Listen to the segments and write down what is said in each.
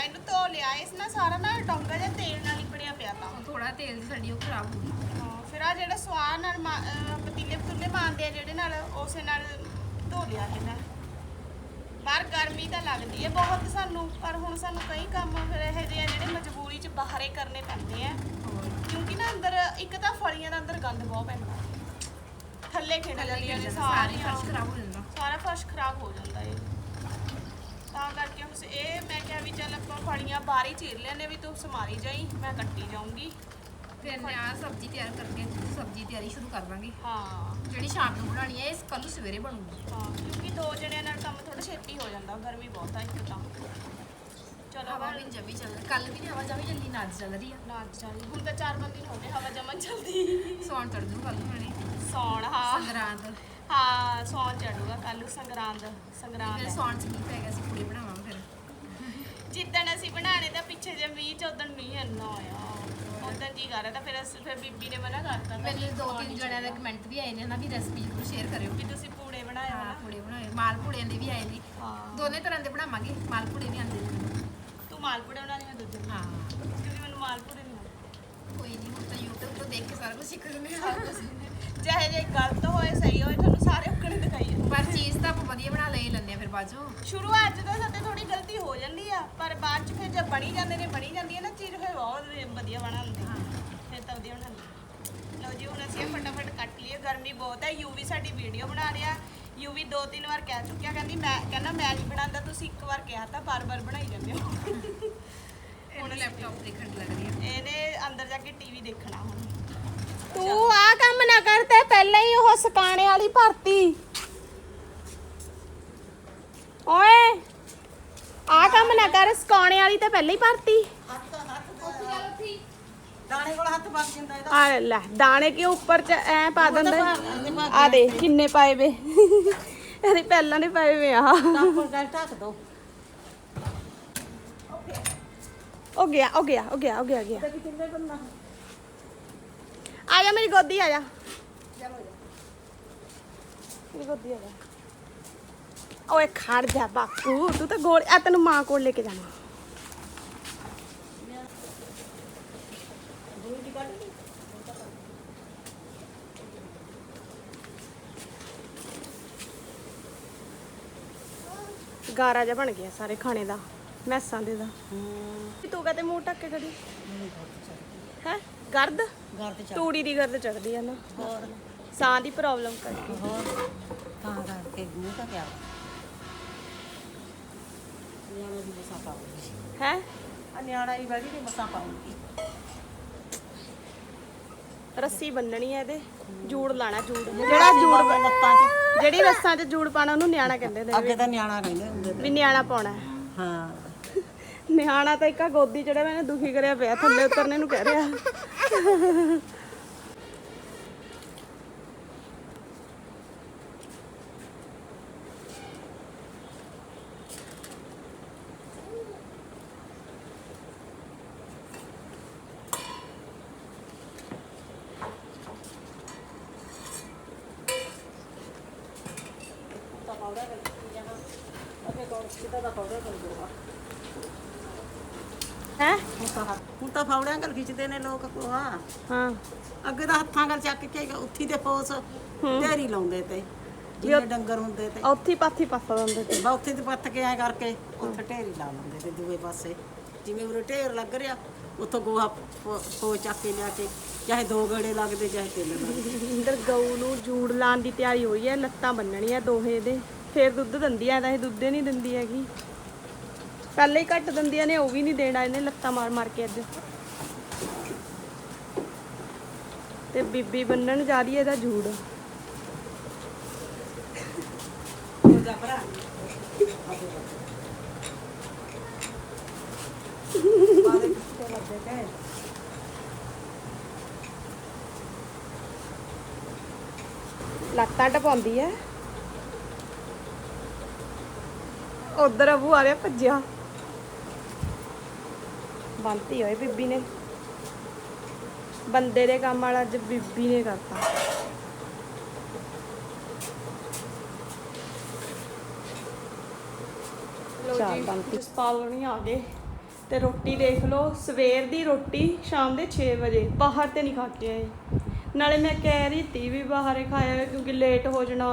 ਮੈਨੂੰ ਧੋ ਲਿਆ ਇਸ ਨਾਲ ਸਾਰਾ ਨਾ ਡੋਂਗਾ ਜਿਹਾ ਤੇਲ ਨਾਲ ਲਿਪੜਿਆ ਪਿਆ ਤਾਂ ਥੋੜਾ ਤੇਲ ਦੀ ਸਾਡੀ ਉਹ ਖਰਾਬ ਹੋ ਗਈ। ਹਾਂ, ਫਿਰ ਆ ਜਿਹੜਾ ਸਵਾਹ ਨਾਲ ਮਾ- ਅਹ ਪਤੀਲੇ ਪਤੂਲੇ ਮਾਰਦੇ ਆ ਜਿਹੜੇ ਨਾਲ ਉਸੇ ਨਾਲ ਧੋ ਲਿਆ ਇਹਨਾਂ ਬਾਹਰ ਗਰਮੀ ਤਾਂ ਲੱਗਦੀ ਹੈ ਬਹੁਤ ਸਾਨੂੰ ਪਰ ਹੁਣ ਸਾਨੂੰ ਕਈ ਕੰਮ ਫਿਰ ਇਹੋ ਜਿਹੇ ਆ ਜਿਹੜੇ ਮਜਬੂਰੀ 'ਚ ਬਾਹਰੇ ਕਰਨੇ ਪੈਂਦੇ ਆ। ਕਿਉਂਕਿ ਨਾ ਅੰਦਰ ਇੱਕ ਤਾਂ ਫਲੀਆਂ ਦਾ ਅੰਦਰ ਗੰਦ ਬਹੁਤ ਪੈਂਦਾ। ਥੱਲੇ ਖਿੰਡ ਜਾਂਦੀਆਂ ਨੇ ਸਾਰੀ ਸਾਰੀਆਂ। ਫਰਸ਼ ਖਰਾਬ ਹੋ ਜਾਂਦਾ। ਸਾਰਾ ਫਰਸ਼ ਖਰਾਬ ਹੋ ਜਾਂਦਾ ਏ। ਤਾਂ ਕਰਕੇ ਹੁਣ ਇਹ ਮੈਂ ਕਿਹਾ ਵੀ ਚੱਲ ਆਪਾਂ ਫਲੀਆਂ ਬਾਹਰ ਹੀ ਚੀਰ ਲੈਣੇ ਵੀ ਤੂੰ ਸਮਾਰੀ ਜਾਈ ਮੈਂ ਕੱਟੀ ਜਾਊਂਗੀ। ਫਿਰ ਮੈਂ ਆ ਸਬਜ਼ੀ ਤਿਆਰ ਕਰਕੇ ਸਬਜ਼ੀ ਤਿਆਰੀ ਸ਼ੁਰੂ ਕਰ ਦਾਂਗੇ। ਹਾਂ। ਜਿਹੜੀ ਸ਼ਾਮ ਨੂੰ ਬਣਾਉਣੀ ਹੈ ਇਸ ਕੱਲ ਨੂੰ ਸਵੇਰੇ ਬਣੂਗੀ। ਹਾਂ ਕਿਉਂਕਿ ਦੋ ਜਣਿਆਂ ਨਾਲ ਕੰਮ ਥੋੜਾ ਛੇਤੀ ਹੋ ਜਾਂਦਾ ਗਰਮੀ ਬਹੁਤ ਆ ਇੱਕ ਤਾਂ। ਚਲੋ ਹਵਾ ਵੀ ਜਮੀ ਚੱਲ ਕੱਲ ਵੀ ਨੀ ਹਵਾ ਜਮੀ ਚੱਲੀ ਨਾ ਅੱਜ ਚੱਲ ਰਹੀ ਆ। ਨਾ ਚੱਲ ਹੁਣ ਤਾਂ ਚਾਰ ਪੰਜ ਦਿਨ ਹੋ ਗਏ ਹਵਾ ਜਮਨ ਚਲਦੀ। ਸੌਣ ਚੜ ਜੂ ਕੱਲ ਨੂੰ ਮੈਨੇ ਸੌਣ ਹਾਂ। ਸੰਗਰਾਂਦ। ਹਾਂ ਸੌਣ ਚੜੂਗਾ ਕੱਲ ਨੂੰ ਸੰਗਰਾਂਦ ਫਿਰ ਸੰਗਰਾਂਦ ਹੈ। ਸੌਣ ਚ ਕੀ ਪੈ ਗਿਆ ਸੀ? ਪੂੜੀ ਬਣਾਵਾਂਗੇ ਫਿਰ? ਜਿੱਦਣ ਅਸੀਂ ਬਣਾਣੇ ਤਾਂ ਪਿੱਛੇ ਜੇ ਮੀਂਹ ਚ ਉਦੋਂ ਮੀਂਹ ਇੰਨਾ ਆਇਆ। ਉਦੋਂ ਜੀ ਕਰ ਰਿਹਾ ਤਾਂ ਫਿਰ ਅਸੀਂ- ਫਿਰ ਬੀਬੀ ਨੇ ਮਨਾ ਕਰਤਾ ਮੇਰੇ ਦੋ ਤਿੰਨ ਜਣਿਆਂ ਦੇ ਕਮੈਂਟ ਵੀ ਆਏ ਨੇ ਨਾ ਵੀ ਰੈਸਪੀ ਜ਼ਰੂਰ ਸ਼ੇਅਰ ਕਰਿਓ। ਵੀ ਤੁਸੀਂ ਪੂੜੇ ਬਣਾਏ ਹਾਂ ਹੋਣਾ ਪੂੜੇ ਬਣਾਏ ਮਾਲ ਪੂੜਿਆਂ ਦੇ ਵੀ ਆਏ ਨੇ। ਹਾਂ। ਦੋਨੇ ਤਰ੍ਹਾਂ ਦੇ ਬਣਾਵਾਂਗੇ ਮਾਲ ਪੂੜੇ ਵੀ ਆਉਂਦੇ ਨੇ। ਤੂੰ ਮਾਲਪੂੜੇ ਬਣਾ ਲਈ ਮੈਂ ਦੁੱਧ ਹਾਂ। ਕਿਉਂਕਿ ਮੈਨੂੰ ਮਾਲਪੂੜੇ ਕੋਈ ਨਹੀਂ ਹੁਣ ਤਾਂ YouTube ਤੋਂ ਦੇਖ ਕੇ ਸਾਰਾ ਕੁਝ ਸਿੱਖ ਲੈਂਦੇ ਹਾਂ। ਚਾਹੇ ਜੇ ਗਲਤ ਹੋਏ ਸਹੀ ਹੋਏ ਤੁਹਾਨੂੰ ਸਾਰੇ ਉੱਕਣੇ ਦਿਖਾਈਏ। ਪਰ ਚੀਜ਼ ਤਾਂ ਆਪਾਂ ਵਧੀਆ ਬਣਾ ਲਈ ਲੈਂਦੇ ਆ ਫਿਰ ਬਾਅਦੋਂ ਸ਼ੁਰੂਆਤ 'ਚ ਤਾਂ ਸਾਡੇ ਥੋੜੀ ਗਲਤੀ ਹੋ ਜਾਂਦੀ ਆ ਪਰ ਬਾਅਦ ਚ ਫਿਰ ਜਦ ਬਣੀ ਜਾਂਦੇ ਨੇ ਬਣੀ ਜਾਂਦੀ ਹੈ ਨਾ ਚੀਜ਼ ਫਿਰ ਬਹੁਤ ਵਧੀਆ ਬਣਾਉਂਦੇ ਫਿਰ ਤਾਂ ਵਧੀਆ ਬਣਾਉਂਦੇ ਲਓ ਜੀ ਹੁਣ ਅਸੀਂ ਇਹ ਫਟਾਫਟ ਕੱਟ ਲਈਏ। ਗਰਮੀ ਬਹੁਤ ਹੈ ਯੂਵੀ ਸਾਡੀ ਵੀਡੀਓ ਬਣਾ ਰਿਹਾ। ਯੂਵੀ ਦੋ ਤਿੰਨ ਵਾਰ ਕਹਿ ਚੁੱਕਿਆ ਕਹਿੰਦੀ ਮੈਂ ਕਹਿੰਦਾ ਮੈਂ ਨਹੀਂ ਬਣਾਉਂਦਾ ਤੁਸੀਂ ਇੱਕ ਵਾਰ ਕਿਹਾ ਤਾਂ ਬਾਰ-ਬਾਰ ਬਣਾਈ ਜਾਂਦੇ ਹੋ। ਹੁਣ ਲੈਪਟਾਪ ਦੇਖਣ ਲੱਗ ਰਹੀ ਹੈ। ਇਹਨੇ ਅੰਦਰ ਜਾ ਕੇ ਟੀਵੀ ਦੇਖਣਾ ਹੁਣ। ਤੂੰ ਆ ਕੰਮ ਨਾ ਕਰ ਤੇ ਪਹਿਲਾਂ ਹੀ ਉਹ ਸਕਾਣੇ ਵਾਲੀ ਭਰਤੀ। ਓਏ ਆ ਕੰਮ ਨਾ ਕਰ ਸਕਾਣੇ ਵਾਲੀ ਤੇ ਪਹਿਲਾਂ ਹੀ ਭਰਤੀ। ਦਾਣੇ ਕੋਲ ਹੱਥ ਵੱਜ ਜਾਂਦਾ ਇਹਦਾ। ਆ ਲੈ ਦਾਣੇ ਕਿਉਂ ਉੱਪਰ ਚ ਐ ਪਾ ਦਿੰਦੇ ਆ ਦੇ ਕਿੰਨੇ ਪਾਏ ਵੇ। ਇਹਦੇ ਪਹਿਲਾਂ ਨੇ ਪਾਏ ਵੇ ਆ। ਢੱਕ ਦੋ। ਹੋ ਗਿਆ ਹੋ ਗਿਆ ਹੋ ਗਿਆ ਹੋ ਗਿਆ ਗਿਆ। ਆ ਜਾ ਮੇਰੀ ਗੋਦੀ ਆ ਜਾ। ਮੇਰੀ ਗੋਦੀ ਆ ਜਾ। ਓਏ ਖੜ ਜਾ ਬਾਪੂ ਤੂੰ ਤਾਂ ਗੋਲ ਆ ਤੈਨੂੰ ਮਾਂ ਕੋਲ ਲੈ ਕੇ ਜਾਣਾ। ਗਾਰਾ ਜਿਹਾ ਬਣ ਗਿਆ ਸਾਰੇ ਖਾਣੇ ਦਾ। ਮੈਸਾਂ ਦੇ ਦਾ। ਤੂੰ ਕਹਤੇ ਮੂੰਹ ਢੱਕ ਕੇ ਖੜੀ। ਹੈ ਗਰਦ ਤੇ ਚੱਲ ਤੂੜੀ ਦੀ ਗਰਦ ਚੜਦੀ ਆ ਨਾ। ਹੋਰ? ਸਾਹ ਦੀ ਪ੍ਰੋਬਲਮ ਕਰਕੇ। ਹੋਰ? ਤਾਂ ਕਰਕੇ ਮੂੰਹ ਤਾਂ ਪਿਆ ਨਿਆਣਾ ਦੀ ਮਸਾਂ ਪਾਉਂਗੀ। ਹੈ? ਆ ਨਿਆਣਾ ਹੀ ਬੜੀ ਦੀ ਮਸਾਂ ਪਾਉਂਗੀ। ਰੱਸੀ ਬੰਨਣੀ ਹੈ ਇਹਦੇ। ਜੂੜ ਲਾਣਾ ਜੂੜ। ਜਿਹੜਾ ਜੂੜ ਲੱਤਾਂ 'ਚ। ਜਿਹੜੀ ਰੱਸਾਂ 'ਚ ਜੂੜ ਪਾਣਾ ਉਹਨੂੰ ਨਿਆਣਾ ਕਹਿੰਦੇ ਨੇ। ਅੱਗੇ ਤਾਂ ਨਿਆਣਾ ਕਹਿੰਦੇ ਹੁੰਦੇ ਤੇ ਵੀ ਨਿਆਣਾ ਪਾਉਣਾ ਹੈ। ਹਾਂ ਨਿਆਣਾ ਤਾਂ ਇੱਕਾ ਗੋਦੀ ਚੜਿਆ ਮੈਨੇ ਦੁਖੀ ਕਰਿਆ ਪਿਆ, ਥੱਲੇ ਉਤਰਨੇ ਨੂੰ ਕਹਿ ਰਿਹਾ। ਅੱਗੇ ਕੌਣ ਕਿਤਾ ਦਾ ਪਾਉਡਰ ਕਰ ਦੂਗਾ ਹੈ? ਹੁਣ ਤਾਂ ਹੱਥ- ਹੁਣ ਤਾਂ ਫੌੜਿਆਂ ਗਲ ਖਿੱਚਦੇ ਨੇ ਲੋਕ ਕੋਹਾ ਹਾਂ। ਅੱਗੇ ਤਾਂ ਹੱਥਾਂ ਗਲ ਚੱਕ ਕੇ ਉੱਥੀ ਦੇ ਪੋਸ ਢੇਰੀ ਲਾਉਂਦੇ ਤੇ ਜਿਹੜੇ ਡੰਗਰ ਹੁੰਦੇ ਤੇ। ਉੱਥੀ ਪਾਥੀ ਪਾਸਾ ਦਿੰਦੇ ਤੇ। ਬਾ ਉੱਥੇ ਤੇ ਪੱਥ ਕੇ ਐ ਕਰਕੇ ਉੱਥੇ ਢੇਰੀ ਲਾ ਲੈਂਦੇ ਤੇ ਦੂਏ ਪਾਸੇ। ਜਿਵੇਂ ਉਰੇ ਢੇਰ ਲੱਗ ਰਿਹਾ ਉੱਥੋਂ ਗੋਹਾ ਪੋ ਚੱਕ ਕੇ ਲਿਆ ਕੇ ਚਾਹੇ ਦੋ ਗੜੇ ਲੱਗਦੇ ਚਾਹੇ ਤਿੰਨ ਇੰਦਰ ਗਊ ਨੂੰ ਜੂੜ ਲਾਉਣ ਦੀ ਤਿਆਰੀ ਹੋਈ ਹੈ ਲੱਤਾਂ ਬੰਨਣੀਆਂ ਦੋਹੇ ਦੇ। ਫੇਰ ਦੁੱਧ ਦਿੰਦੀ ਐ ਤਾਂ ਇਹ ਦੁੱਧ ਨਹੀਂ ਦਿੰਦੀ ਹੈਗੀ। ਪਹਿਲੇ ਹੀ ਘੱਟ ਦਿੰਦੀਆਂ ਨੇ ਉਹ ਵੀ ਨਹੀਂ ਦੇਣਾ ਇਹਨੇ ਲੱਤਾਂ ਮਾਰ ਮਾਰ ਕੇ ਅੱਜ। ਤੇ ਬੀਬੀ ਬੰਨਣ ਜਾ ਰਹੀ ਹੈ ਇਹਦਾ ਜੂੜ। ਲੱਤਾਂ ਟਪਾਉਂਦੀ ਐ ਉਧਰ ਅਬੂ ਆ ਰਿਹਾ ਭੱਜਿਆ। ਬੰਤੀ ਹੋਏ ਬੀਬੀ ਨੇ। ਬੰਦੇ ਦੇ ਕੰਮ ਵਾਲਾ ਅੱਜ ਬੀਬੀ ਨੇ ਕਰਤਾ। ਲੋ ਜੀ ਨਹੀਂ ਆ ਗਏ। ਤੇ ਰੋਟੀ ਦੇਖ ਲਓ ਸਵੇਰ ਦੀ ਰੋਟੀ ਸ਼ਾਮ ਦੇ 6 ਵਜੇ। ਬਾਹਰ ਤੇ ਨਹੀਂ ਖਾ ਕੇ ਆਏ। ਨਾਲੇ ਮੈਂ ਕਹਿ ਰਹੀ ਤੀ ਵੀ ਬਾਹਰੇ ਖਾਇਆ ਕਿਉਂਕਿ ਲੇਟ ਹੋ ਜਾਣਾ।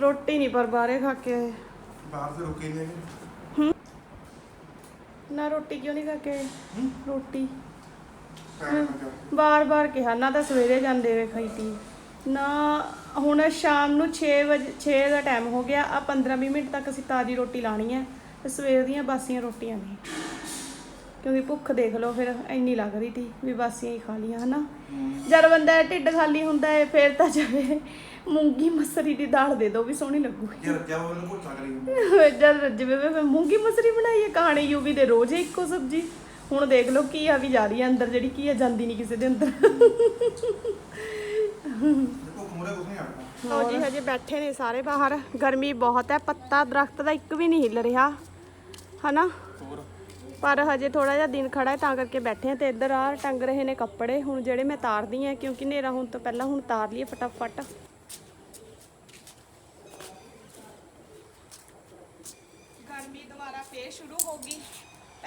ਰੋਟੀ ਨਹੀਂ ਪਰ ਬਾਹਰੇ ਖਾ ਕੇ ਆਏ। ਬਾਹਰ ਤੇ ਰੁਕੇ ਨਹੀਂ ਨਾ ਰੋਟੀ ਕਿਉਂ ਨਹੀਂ ਕਰਕੇ ਰੋਟੀ। ਬਾਰ-ਬਾਰ ਕਿਹਾ ਨਾ ਤਾਂ ਸਵੇਰੇ ਜਾਂਦੇ ਵੇ ਖਾਈਤੀ ਨਾ ਹੁਣ ਸ਼ਾਮ ਨੂੰ 6 ਵਜੇ 6 ਦਾ ਟਾਈਮ ਹੋ ਗਿਆ ਆ 15-20 ਮਿੰਟ ਤੱਕ ਅਸੀਂ ਤਾਜ਼ੀ ਰੋਟੀ ਲਾਣੀ ਹੈ ਤੇ ਸਵੇਰ ਦੀਆਂ ਬਾਸੀਆਂ ਰੋਟੀਆਂ ਨੇ। ਕਿਉਂਕਿ ਭੁੱਖ ਦੇਖ ਲਓ ਫਿਰ ਇੰਨੀ ਲੱਗ ਰਹੀ ਸੀ ਵੀ ਬਾਸੀਆਂ ਹੀ ਖਾ ਲੀਆਂ ਹਨਾ? ਜਦ ਬੰਦਾ ਢਿੱਡ ਖਾਲੀ ਹੁੰਦਾ ਹੈ ਫਿਰ ਤਾਂ ਜਾਵੇ ਮੂੰਗੀ ਮਸਰੀ ਦੀ ਦਾਲ ਦੇ ਦੋ ਵੀ ਸੋਹਣੀ ਲੱਗੂਗੀ। ਜੇ ਰੱਜਿਆ ਉਹਨੂੰ ਭੁੱਖਾ ਕਰੀ ਜਦ। ਰੱਜਵੇ ਵੇ ਮੈਂ ਮੂੰਗੀ ਮਸਰੀ ਬਣਾਈ ਹੈ ਕਹਾਣੀ ਯੂਵੀ ਦੇ ਰੋਜ਼ ਇੱਕੋ ਸਬਜੀ। ਹੁਣ ਦੇਖ ਲਓ ਕੀ ਆ ਵੀ ਜਾ ਰਹੀ ਹੈ ਅੰਦਰ ਜਿਹੜੀ ਕੀ ਆ ਜਾਂਦੀ ਨਹੀਂ ਕਿਸੇ ਦੇ ਅੰਦਰ। ਭੁੱਖ ਜੀ ਹਜੇ ਬੈਠੇ ਨੇ ਸਾਰੇ ਬਾਹਰ। ਗਰਮੀ ਬਹੁਤ ਹੈ ਪੱਤਾ ਦਰਖਤ ਦਾ ਇੱਕ ਵੀ ਨਹੀਂ ਹਿੱਲ ਰਿਹਾ। ਹਨਾ? ਪਰ ਹਜੇ ਥੋੜਾ ਜਿਹਾ ਦਿਨ ਖੜਾ ਹੈ ਤਾਂ ਕਰਕੇ ਬੈਠੇ ਆ ਤੇ ਇੱਧਰ ਆ ਟੰਗ ਰਹੇ ਨੇ ਕੱਪੜੇ। ਹੁਣ ਜਿਹੜੇ ਮੈਂ ਤਾਰਦੀ ਆ ਕਿਉਂਕਿ ਹਨੇਰਾ ਹੁਣ ਤੋਂ ਪਹਿਲਾਂ ਹੁਣ ਤਾਰ ਲਈਏ ਫਟਾਫਟ।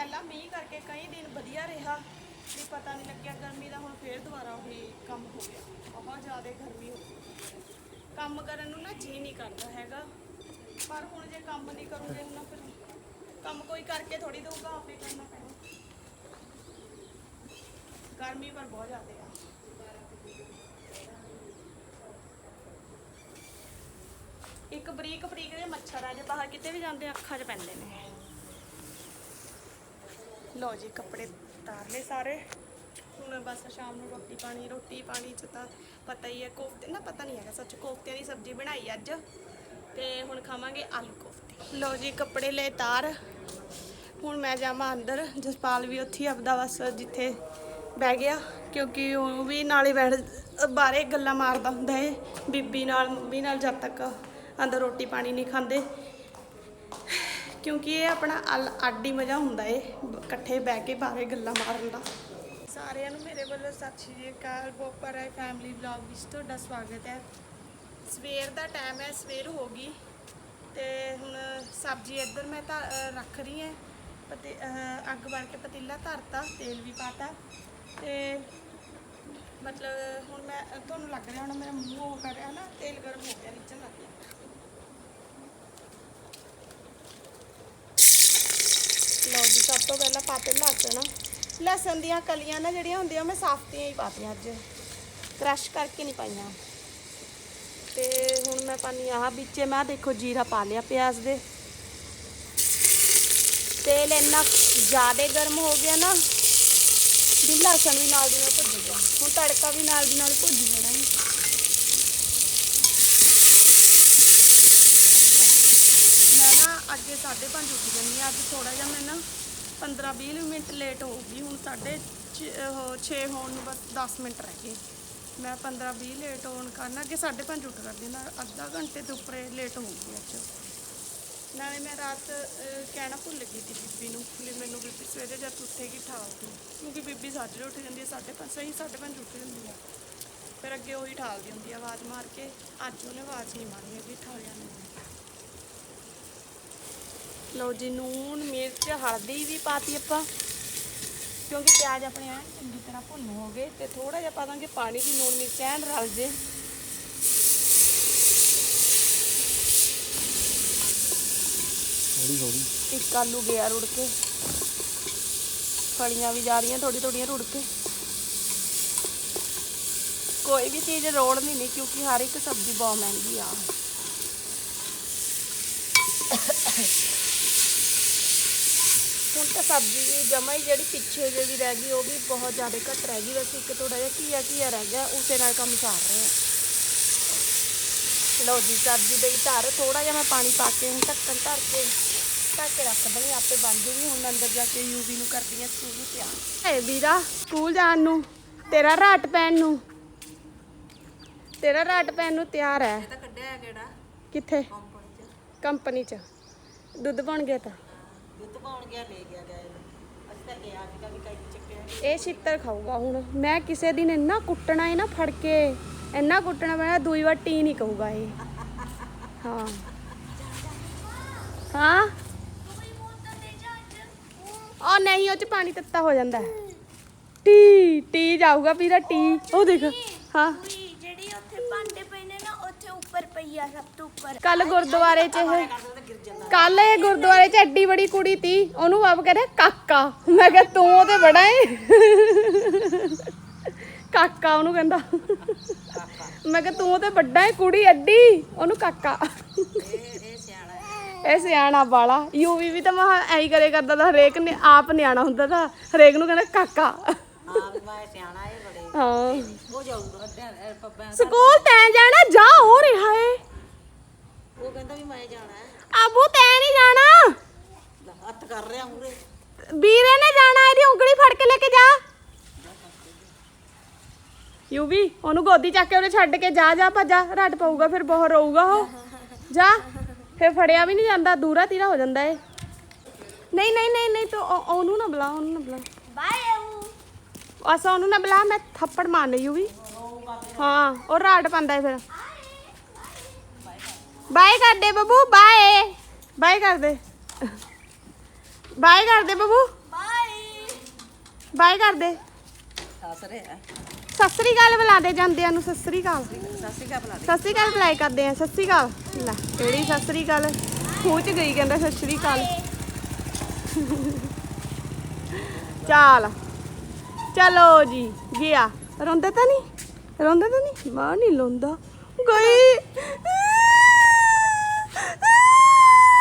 ਪਹਿਲਾਂ ਮੀਂਹ ਕਰਕੇ ਕਈ ਦਿਨ ਵਧੀਆ ਰਿਹਾ, ਵੀ ਪਤਾ ਨਹੀਂ ਲੱਗਿਆ ਗਰਮੀ ਦਾ ਹੁਣ ਫੇਰ ਦੁਬਾਰਾ ਉਹੀ ਕੰਮ ਹੋ ਗਿਆ। ਬਹੁਤ ਜ਼ਿਆਦਾ ਗਰਮੀ ਹੋ ਗਈ। ਕੰਮ ਕਰਨ ਨੂੰ ਨਾ ਜੀ ਨਹੀਂ ਕਰਦਾ ਹੈਗਾ। ਪਰ ਹੁਣ ਜੇ ਕੰਮ ਨਹੀਂ ਕਰੂਗੇ ਨਾ ਫਿਰ ਕੰਮ ਕੋਈ ਕਰਕੇ ਥੋੜੀ ਦਊਗਾ, ਆਪੇ ਕਰਨਾ ਪੈਣਾ। ਗਰਮੀ ਪਰ ਬਹੁਤ ਜ਼ਿਆਦਾ ਆ। ਇੱਕ ਬਰੀਕ ਬਰੀਕ ਦੇ ਮੱਛਰ ਆ ਜੇ, ਬਾਹਰ ਕਿਤੇ ਵੀ ਜਾਂਦੇ ਅੱਖਾਂ 'ਚ ਪੈਂਦੇ ਨੇ। ਲਓ ਜੀ, ਕੱਪੜੇ ਤਾਰ ਲਏ ਸਾਰੇ। ਹੁਣ ਬਸ ਸ਼ਾਮ ਨੂੰ ਰੋਟੀ ਪਾਣੀ ਰੋਟੀ ਪਾਣੀ ਚ ਤਾਂ ਪਤਾ ਹੀ ਹੈ, ਕੋਫਤੇ ਨਾ ਪਤਾ ਨਹੀਂ ਹੈਗਾ ਸੱਚ, ਕੋਫਤਿਆਂ ਦੀ ਸਬਜ਼ੀ ਬਣਾਈ ਅੱਜ। ਤੇ ਹੁਣ ਖਾਵਾਂਗੇ ਆਲੂ ਕੋਫਤੇ। ਲਓ ਜੀ, ਕੱਪੜੇ ਲੈ ਤਾਰ। ਹੁਣ ਮੈਂ ਜਾਵਾਂ ਅੰਦਰ। ਜਸਪਾਲ ਵੀ ਉੱਥੇ ਹੀ ਆਪਦਾ ਬਸ ਜਿੱਥੇ ਬਹਿ ਗਿਆ, ਕਿਉਂਕਿ ਉਹ ਵੀ ਨਾਲੇ ਬੈਠ ਬਾਰੇ ਗੱਲਾਂ ਮਾਰਦਾ ਹੁੰਦਾ ਏ। ਬੀਬੀ ਨਾਲ, ਮੰਮੀ ਨਾਲ ਜਦ ਤੱਕ ਅੰਦਰ ਰੋਟੀ ਪਾਣੀ ਨਹੀਂ ਖਾਂਦੇ। ਕਿਉਂਕਿ ਇਹ ਆਪਣਾ ਅਲ- ਅੱਡ ਹੀ ਮਜ਼ਾ ਹੁੰਦਾ ਏ, ਇਕੱਠੇ ਬਹਿ ਕੇ ਬਾਰੇ ਗੱਲਾਂ ਮਾਰਨ ਦਾ। ਸਾਰਿਆਂ ਨੂੰ ਮੇਰੇ ਵੱਲੋਂ ਸਤਿ ਸ਼੍ਰੀ ਅਕਾਲ, ਬੋਪਰ ਹੈ ਫੈਮਿਲੀ ਵਲੌਗ ਵਿੱਚ ਤੁਹਾਡਾ ਸਵਾਗਤ ਹੈ। ਸਵੇਰ ਦਾ ਟਾਈਮ ਹੈ, ਸਵੇਰ ਹੋ ਗਈ ਤੇ ਹੁਣ ਸਬਜ਼ੀ ਇੱਧਰ ਮੈਂ ਤਾਂ ਰੱਖ ਰਹੀ ਹਾਂ। ਪਤੀ ਅੱਗ ਬਾਲ ਕੇ ਪਤੀਲਾ ਧਰਤਾ, ਤੇਲ ਵੀ ਪਾਤਾ। ਤੇ ਮਤਲਬ ਹੁਣ ਮੈਂ ਤੁਹਾਨੂੰ ਲੱਗ ਰਿਹਾ ਹੁਣ ਮੇਰਾ ਮੂੰਹ ਹੋ ਕਰ ਰਿਹਾ ਨਾ, ਤੇਲ ਗਰਮ ਹੋ ਗਿਆ, ਨੀਚੇ ਲੱਗ ਗਿਆ ਲਓ ਜੀ ਸਭ ਤੋਂ ਪਹਿਲਾਂ ਪਾਤੇ ਲਸਣ। ਲਸਣ ਦੀਆਂ ਕਲੀਆਂ ਨਾ ਜਿਹੜੀਆਂ ਹੁੰਦੀਆਂ ਮੈਂ ਸਾਫਤੀਆਂ ਹੀ ਪਾਤੀਆਂ ਅੱਜ। ਕ੍ਰਸ਼ ਕਰਕੇ ਨਹੀਂ ਪਾਈਆਂ। ਤੇ ਹੁਣ ਮੈਂ ਪਾਣੀ ਆਹ ਵਿੱਚੇ ਮੈਂ ਦੇਖੋ ਜੀਰਾ ਪਾ ਲਿਆ ਪਿਆਜ਼ ਦੇ। ਤੇਲ ਇੰਨਾ ਜ਼ਿਆਦਾ ਗਰਮ ਹੋ ਗਿਆ ਨਾ, ਵੀ ਲਸਣ ਵੀ ਨਾਲ ਦੀ ਨਾਲ ਭੁੱਜ ਗਿਆ। ਹੁਣ ਤੜਕਾ ਵੀ ਨਾਲ ਦੀ ਨਾਲ ਭੁੱਜ ਜਾਣਾ ਹੈ। ਮੈਂ ਨਾ ਅੱਗੇ 5:30 ਉੱਠ ਜਾਂਦੀ ਹਾਂ, ਅੱਜ ਥੋੜਾ ਜਿਹਾ ਮੈਂ ਨਾ 15-20 ਮਿੰਟ ਲੇਟ ਹੋ ਗਈ ਹੁਣ ਸਾਢੇ 6 ਹੋਣ ਨੂੰ ਬਸ 10 ਮਿੰਟ ਰਹਿ ਗਏ। ਮੈਂ 15-20 ਲੇਟ ਹੋਣ ਕਾਰਨ ਅੱਗੇ 5:30 ਉੱਠ ਕਰਦੀ ਨਾ ਅੱਧਾ ਘੰਟੇ ਤੋਂ ਉੱਪਰ ਲੇਟ ਹੋ ਗਈ ਅੱਜ ਨਾਲੇ ਮੈਂ ਰਾਤ ਕਹਿਣਾ ਭੁੱਲ ਗਈ ਸੀ ਬੀਬੀ ਨੂੰ ਵੀ ਮੈਨੂੰ ਬੀਬੀ ਸਵੇਰੇ ਜਦ ਉੱਠੇਗੀ ਠਾਲ ਦੂ ਕਿਉਂਕਿ ਬੀਬੀ ਸਾਜਰੇ ਉੱਠ ਜਾਂਦੀ ਹੈ 5:30 ਸਹੀ 5:30 ਉੱਠ ਜਾਂਦੀ ਆ। ਫਿਰ ਅੱਗੇ ਉਹੀ ਠਾਲਦੀ ਹੁੰਦੀ ਆਵਾਜ਼ ਮਾਰ ਕੇ, ਅੱਜ ਉਹਨੇ ਆਵਾਜ਼ ਨਹੀਂ ਮਾਰੀ ਹੈਗੀ ਠਾਲਿਆ ਨਹੀਂ। ਲਓ ਜੀ ਨੂਨ ਮਿਰਚ ਹਲਦੀ ਵੀ ਪਾਤੀ ਆਪਾਂ। ਕਿਉਂਕਿ ਪਿਆਜ਼ ਆਪਣੇ ਐਨ ਚੰਗੀ ਤਰ੍ਹਾਂ ਭੁੰਨ ਹੋ ਗਏ ਤੇ ਥੋੜਾ ਜਿਹਾ ਪਾ ਦਾਂਗੇ ਪਾਣੀ ਦੀ ਨੂਨ ਮਿਰਚ ਐਨ ਰਲ ਜੇ। ਹੌਲੀ ਹੌਲੀ। ਇੱਕ ਆਲੂ ਗਿਆ ਰੁੜ ਕੇ। ਫਲੀਆਂ ਵੀ ਜਾ ਰਹੀਆਂ ਥੋੜੀ ਥੋੜੀਆਂ ਰੁੜ ਕੇ। ਕੋਈ ਵੀ ਚੀਜ਼ ਰੋੜ ਨਹੀਂ ਨਹੀਂ ਕਿਉਂਕਿ ਹਰ ਇੱਕ ਸਬਜ਼ੀ ਬਹੁਤ ਮਹਿੰਗੀ ਆ। ਤਾਂ ਸਬਜ਼ੀ ਵੀ ਜਮਾ ਹੀ ਜਿਹੜੀ ਪਿੱਛੇ ਜੇ ਵੀ ਰਹਿ ਗਈ ਉਹ ਵੀ ਬਹੁਤ ਜ਼ਿਆਦਾ ਘੱਟ ਰਹਿ ਗਈ। ਬਸ ਇੱਕ ਥੋੜਾ ਜਿਹਾ ਘੀਆ ਘੀਆ ਰਹਿ ਗਿਆ ਉਸੇ ਨਾਲ ਕੰਮ ਸਾਰ ਰਹੇ ਆ। ਲਓ ਜੀ ਸਬਜ਼ੀ ਦੇ ਧਰ ਥੋੜਾ ਜਿਹਾ ਮੈਂ ਪਾਣੀ ਪਾ ਕੇ ਹੁਣ ਢੱਕਣ ਧਰ ਕੇ ਢੱਕ ਕੇ ਰੱਖ ਦਣੀ ਆਪੇ ਬਣ ਜੂਗੀ। ਹੁਣ ਅੰਦਰ ਜਾ ਕੇ ਯੂਵੀ ਨੂੰ ਕਰਦੀ ਆ ਸਕੂਲ ਨੂੰ ਤਿਆਰ। ਏ ਵੀਰਾ ਸਕੂਲ ਜਾਣ ਨੂੰ ਤੇਰਾ ਰਾਟ ਪੈਣ ਨੂੰ। ਤੇਰਾ ਰਾਟ ਪੈਣ ਨੂੰ ਤਿਆਰ ਹੈ। ਤਾਂ ਕੱਢਿਆ ਹੈ ਕਿਹੜਾ? ਕਿੱਥੇ? ਕੰਪਨੀ ਚ। ਦੁੱਧ ਬਣ ਗਿਆ ਤਾਂ। ਦੁੱਧ ਪਾਉਣ ਗਿਆ ਲੈ ਗਿਆ ਗਏ ਅਸੀਂ ਤਾਂ ਲਿਆ ਸੀਗਾ ਵੀ ਕਈ ਚੱਕਿਆ ਇਹ ਛਿੱਤਰ ਖਾਊਗਾ ਹੁਣ। ਮੈਂ ਕਿਸੇ ਦਿਨ ਇੰਨਾ ਕੁੱਟਣਾ ਹੈ ਨਾ ਫੜ ਕੇ, ਇੰਨਾ ਕੁੱਟਣਾ ਪੈਣਾ, ਦੂਈ ਵਾਰ ਟੀ ਨਹੀਂ ਕਹੂਗਾ ਇਹ। ਹਾਂ। ਹਾਂ? ਉਹ ਨਹੀਂ, ਉਹ ਚ ਪਾਣੀ ਤੱਤਾ ਹੋ ਜਾਂਦਾ। ਹੈ ਟੀ ਟੀ ਜਾਊਗਾ ਵੀਰਾ ਟੀ। ਉਹ ਦੇਖ। ਹਾਂ। ਪਈ ਆ ਸਭ ਤੋਂ ਉੱਪਰ। ਕੱਲ ਗੁਰਦੁਆਰੇ ਚ ਇਹ ਕੱਲ ਇਹ ਗੁਰਦੁਆਰੇ ਚ ਐਡੀ ਬੜੀ ਕੁੜੀ ਤੀ ਉਹਨੂੰ ਬਾਪ ਕਹਿੰਦਾ ਕਾਕਾ। ਮੈਂ ਕਿਹਾ ਤੂੰ ਉਹ ਤੇ ਬੜਾ ਏ? ਕਾਕਾ ਉਹਨੂੰ ਕਹਿੰਦਾ। ਮੈਂ ਕਿਹਾ ਤੂੰ ਉਹ ਤੇ ਵੱਡਾ ਏ ਕੁੜੀ ਐਡੀ? ਉਹਨੂੰ ਕਾਕਾ। ਇਹ ਸਿਆਣਾ ਬਾਲਾ ਯੂਵੀ ਵੀ ਤਾਂ ਮਹਾ ਐਂ ਹੀ ਕਰੇ ਕਰਦਾ ਤਾਂ ਹਰੇਕ ਨੇ ਆਪ ਨਿਆਣਾ ਹੁੰਦਾ ਤਾਂ ਹਰੇਕ ਨੂੰ ਕਹਿੰਦਾ ਕਾਕਾ। ਹਾਂ ਵੀ ਮੈਂ ਸਿਆਣਾ ਇਹ ਬੜੇ। ਹਾਂ। ਉਹ ਜਾਊਗਾ ਅਹ ਪੱਬਾਂ ਸਕੂਲ ਤੈਂ ਜਾਣਾ ਜਾ ਹੋ ਰਿਹਾ ਏ ਉਹ ਕਹਿੰਦਾ ਵੀ ਮੈਂ ਜਾਣਾ ਹੈ ਆਬੂ ਤੈਂ ਨਹੀਂ ਜਾਣਾ? ਹੱਥ ਕਰ ਰਿਹਾ ਮੂਰੇ। ਵੀਰੇ ਨੇ ਜਾਣਾ ਇਹਦੀ ਉਂਗਲੀ ਫੜ ਕੇ ਲੈ ਕੇ ਜਾ। ਯੂ ਵੀ ਉਹਨੂੰ ਗੋਦੀ ਚੱਕ ਕੇ ਉਹਨੇ ਛੱਡ ਕੇ ਜਾ ਜਾ ਭੱਜਾ ਰੱਟ ਪਊਗਾ ਫਿਰ ਬਹੁਤ ਰੋਊਗਾ ਉਹ। ਜਾ ਫਿਰ ਫੜਿਆ ਵੀ ਨਹੀਂ ਜਾਂਦਾ ਦੂਰਾ ਤੀਰਾ ਹੋ ਜਾਂਦਾ ਏ। ਨਹੀਂ ਨਹੀਂ ਨਹੀਂ ਨਹੀਂ ਤੂੰ ਉਹ- ਉਹਨੂੰ ਨਾ ਬੁਲਾ ਉਹਨੂੰ ਨਾ ਬੁਲਾ। ਬਾਏ ਆਊ ਅਸਾਂ ਉਹਨੂੰ ਨਾ ਬੁਲਾ ਮੈਂ ਥੱਪੜ ਮਾਰਨੇ ਯੂ ਵੀ ਹਾਂ ਉਹ ਰਾਟ ਪਾਉਂਦਾ ਏ ਫਿਰ। ਬਾਏ ਕਰ ਦੇ ਬੱਬੂ ਬਾਏ ਬਾਏ ਕਰ ਦੇ। ਬਾਏ ਕਰ ਦੇ ਬੱਬੂ। ਬਾਏ ਬਾਏ ਕਰ ਦੇ। ਸਾਸਰੇ ਹੈ ਸਤਿ ਸ੍ਰੀ ਅਕਾਲ ਬੁਲਾਦੇ ਜਾਂਦਿਆਂ ਨੂੰ ਸਤਿ ਸ੍ਰੀ ਅਕਾਲ। ਸਾਸੀ ਕਾ ਬਣਾ ਸਤਿ ਸ੍ਰੀ ਅਕਾਲ ਬੁਲਾਏ ਕਰਦੇ ਆ ਸਤਿ ਸ੍ਰੀ ਅਕਾਲ। ਲੈ ਕਿਹੜੀ ਸਤਿ ਸ੍ਰੀ ਅਕਾਲ? ਖੂਹ ਚ ਗਈ ਕਹਿੰਦਾ ਸਤਿ ਸ੍ਰੀ ਅਕਾਲ। ਚਾਲ। ਚਲੋ ਜੀ ਗਿਆ। ਰੋਂਦਾ ਤਾਂ ਨਹੀਂ? ਰੋਂਦਾ ਤਾਂ ਨਹੀਂ? ਮਾਂ ਨਹੀਂ ਰੋਂਦਾ। ਗਈ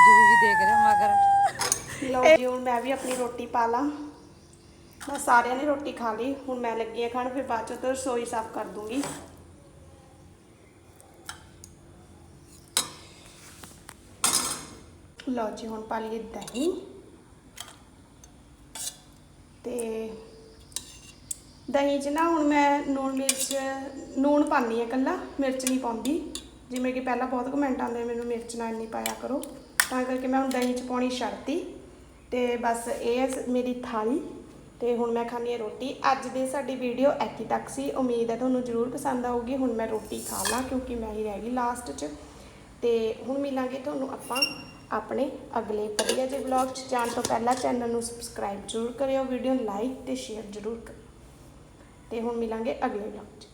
ਜੂ ਵੀ ਦੇਖ ਰਿਹਾ ਮਗਰ। ਲਓ ਜੀ, ਹੁਣ ਮੈਂ ਵੀ ਆਪਣੀ ਰੋਟੀ ਪਾ ਲਾਂ। ਬਸ ਸਾਰਿਆਂ ਨੇ ਰੋਟੀ ਖਾ ਲਈ। ਹੁਣ ਮੈਂ ਲੱਗੀ ਆ ਖਾਣ, ਫਿਰ ਬਾਅਦ ਚੋਂ ਤਾਂ ਰਸੋਈ ਸਾਫ਼ ਕਰ ਦੂੰਗੀ। ਲਓ ਜੀ, ਹੁਣ ਪਾ ਲਈਏ ਦਹੀਂ। ਤੇ ਦਹੀਂ 'ਚ ਨਾ ਹੁਣ ਮੈਂ ਨੂਣ ਮਿਰਚ, ਨੂਣ ਪਾਉਂਦੀ ਆ ਇਕੱਲਾ, ਮਿਰਚ ਨਹੀਂ ਪਾਉਂਦੀ। ਜਿਵੇਂ ਕਿ ਪਹਿਲਾਂ ਬਹੁਤ ਕਮੈਂਟ ਆਉਂਦੇ ਮੈਨੂੰ ਮਿਰਚ ਨਾ ਇੰਨੀ ਪਾਇਆ ਕਰੋ। ਤਾਂ ਕਰਕੇ ਮੈਂ ਹੁਣ ਦਹੀਂ 'ਚ ਪਾਉਣੀ ਛੱਡਤੀ ਤੇ ਬਸ ਇਹ ਹੈ ਸ- ਮੇਰੀ ਥਾਲੀ ਤੇ ਹੁਣ ਮੈਂ ਖਾਣੀ ਹੈ ਰੋਟੀ। ਅੱਜ ਦੀ ਸਾਡੀ ਵੀਡੀਓ ਇੱਥੇ ਤੱਕ ਸੀ। ਉਮੀਦ ਹੈ ਤੁਹਾਨੂੰ ਜ਼ਰੂਰ ਪਸੰਦ ਆਊਗੀ। ਹੁਣ ਮੈਂ ਰੋਟੀ ਖਾ ਲਾਂ ਕਿਉਂਕਿ ਮੈਂ ਹੀ ਰਹਿ ਗਈ ਲਾਸਟ 'ਚ। ਤੇ ਹੁਣ ਮਿਲਾਂਗੇ ਤੁਹਾਨੂੰ ਆਪਾਂ ਆਪਣੇ ਅਗਲੇ ਵਧੀਆ ਜਿਹੇ ਵਲੌਗ 'ਚ। ਜਾਣ ਤੋਂ ਪਹਿਲਾਂ ਚੈਨਲ ਨੂੰ ਸਬਸਕ੍ਰਾਈਬ ਜ਼ਰੂਰ ਕਰਿਓ ਵੀਡੀਓ ਨੂੰ ਲਾਈਕ ਤੇ ਸ਼ੇਅਰ ਜ਼ਰੂਰ ਕਰੋ ਤੇ ਹੁਣ ਮਿਲਾਂਗੇ ਅਗਲੇ ਵਲੌਗ 'ਚ।